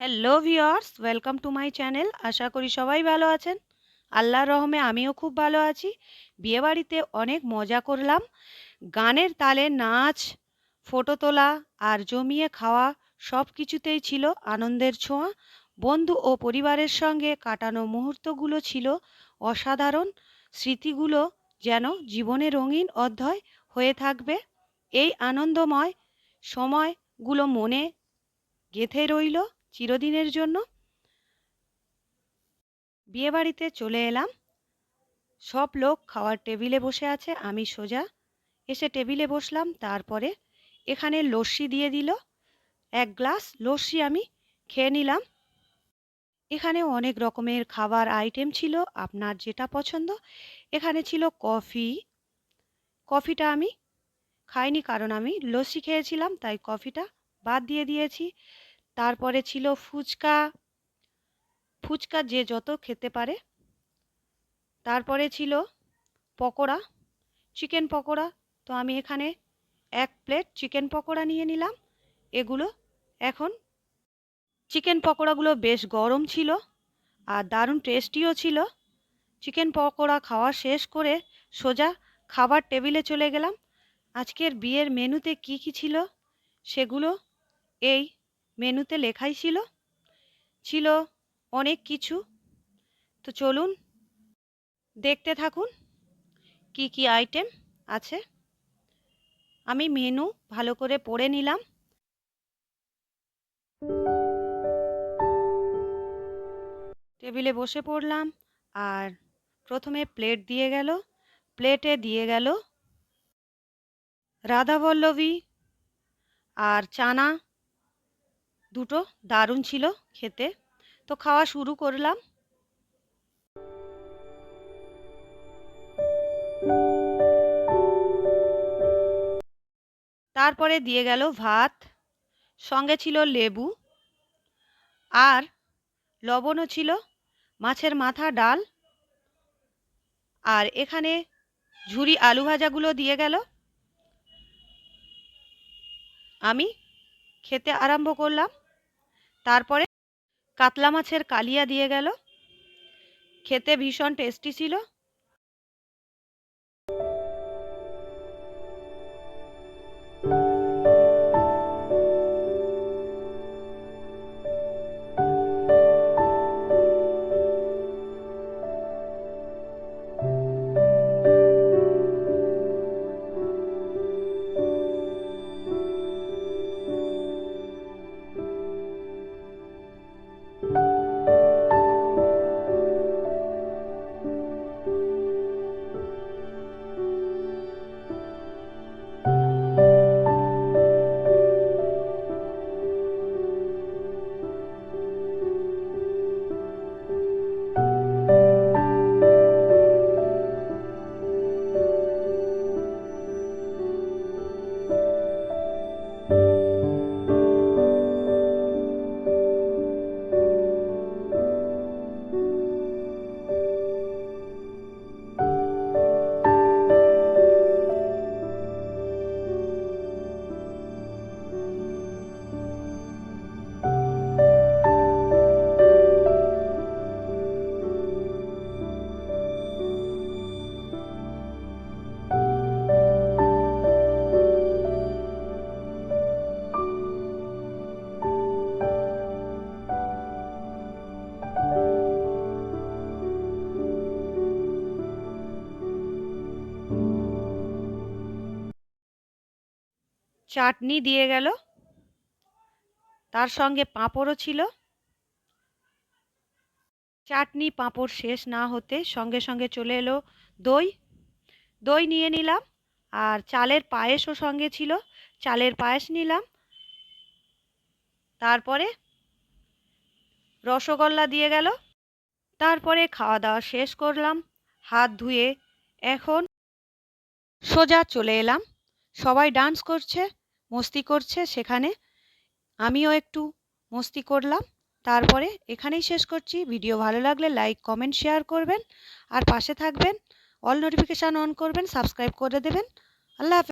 Hello viewers welcome to my channel আশা করি সবাই ভালো আছেন। আল্লাহর রহমে আমিও খুব ভালো আছি। বিয়েবাড়িতে অনেক মজা করলাম। গানের তালে নাচ, ফটো তোলা আর জমিয়ে খাওয়া সব কিছুতেই ছিল আনন্দের ছোঁয়া। বন্ধু ও পরিবারের সঙ্গে কাটানো মুহূর্তগুলো ছিল অসাধারণ। স্মৃতিগুলো যেন জীবনে রঙিন অধ্যায় হয়ে থাকবে। এই আনন্দময় সময়গুলো মনে গেঁথে রইল। চিরদিনের জন্য বিয়েবাড়িতে চলে এলাম। সব লোক খাওয়ার টেবিলে বসে আছে, আমি সোজা। এসে টেবিলে বসলাম, তারপরে এখানে লস্যি দিয়ে দিল। এক গ্লাস লস্যি আমি খেয়ে নিলাম। এখানে অনেক রকমের খাবার আইটেম ছিল, আপনার যেটা পছন্দ। এখানে ছিল কফি। কফিটা আমি খাইনি কারণ আমি লস্যি খেয়েছিলাম, তাই কফিটা বাদ দিয়ে দিয়েছি। তারপরে ছিল ফুচকা। ফুচকা যে যত খেতে পারে। তারপরে ছিল পকোড়া, চিকেন পকোড়া। তো আমি এখানে এক প্লেট চিকেন পকোড়া নিয়ে নিলাম। এগুলো এখন চিকেন পকোড়াগুলো বেশ গরম ছিল আর দারুণ টেস্টিও ছিল। চিকেন পকোড়া খাওয়া শেষ করে সোজা খাবার টেবিলে চলে গেলাম। আজকের বিয়ের মেনুতে কি কি ছিল সেগুলো এই মেনুতে লেখাই ছিল? ছিল অনেক কিছু। তো চলুন, দেখতে থাকুন, কি কি আইটেম আছে। আমি মেনু ভালো করে পড়ে নিলাম। টেবিলে বসে পড়লাম, আর প্রথমে প্লেট দিয়ে গেল। প্লেটে দিয়ে গেল রাধাবল্লভী আর চানা। দুটো দারুণ ছিল খেতে। তো খাওয়া শুরু করলাম। তারপরে দিয়ে গেল ভাত, সঙ্গে ছিল লেবু আর লবণও ছিল, মাছের মাথা ডাল আর এখানে ঝুরি আলু ভাজাগুলো দিয়ে গেল। আমি খেতে আরম্ভ করলাম। তারপরে কাতলা মাছের কালিয়া দিয়ে গেল। খেতে ভীষণ টেস্টি ছিল। চাটনি দিয়ে গেল। তার সঙ্গে পাঁপড়ও ছিল। চাটনি পাঁপড় শেষ না হতে সঙ্গে সঙ্গে চলে এলো দই। দই নিয়ে নিলাম আর চালের পায়েসও সঙ্গে ছিল। চালের পায়েস নিলাম। তারপরে রসগোল্লা দিয়ে গেল। তারপরে খাওয়া দাওয়া শেষ করলাম। হাত ধুয়ে এখন সোজা চলে এলাম। সবাই ডান্স করছে, মস্তি করছে সেখানে। আমিও একটু মস্তি করলাম। তারপরে এখানেই শেষ করছি। ভিডিও ভালো লাগলে লাইক কমেন্ট শেয়ার করবেন। আর পাশে থাকবেন। অল নোটিফিকেশান অন করবেন সাবস্ক্রাইব করে দেবেন। আল্লাহ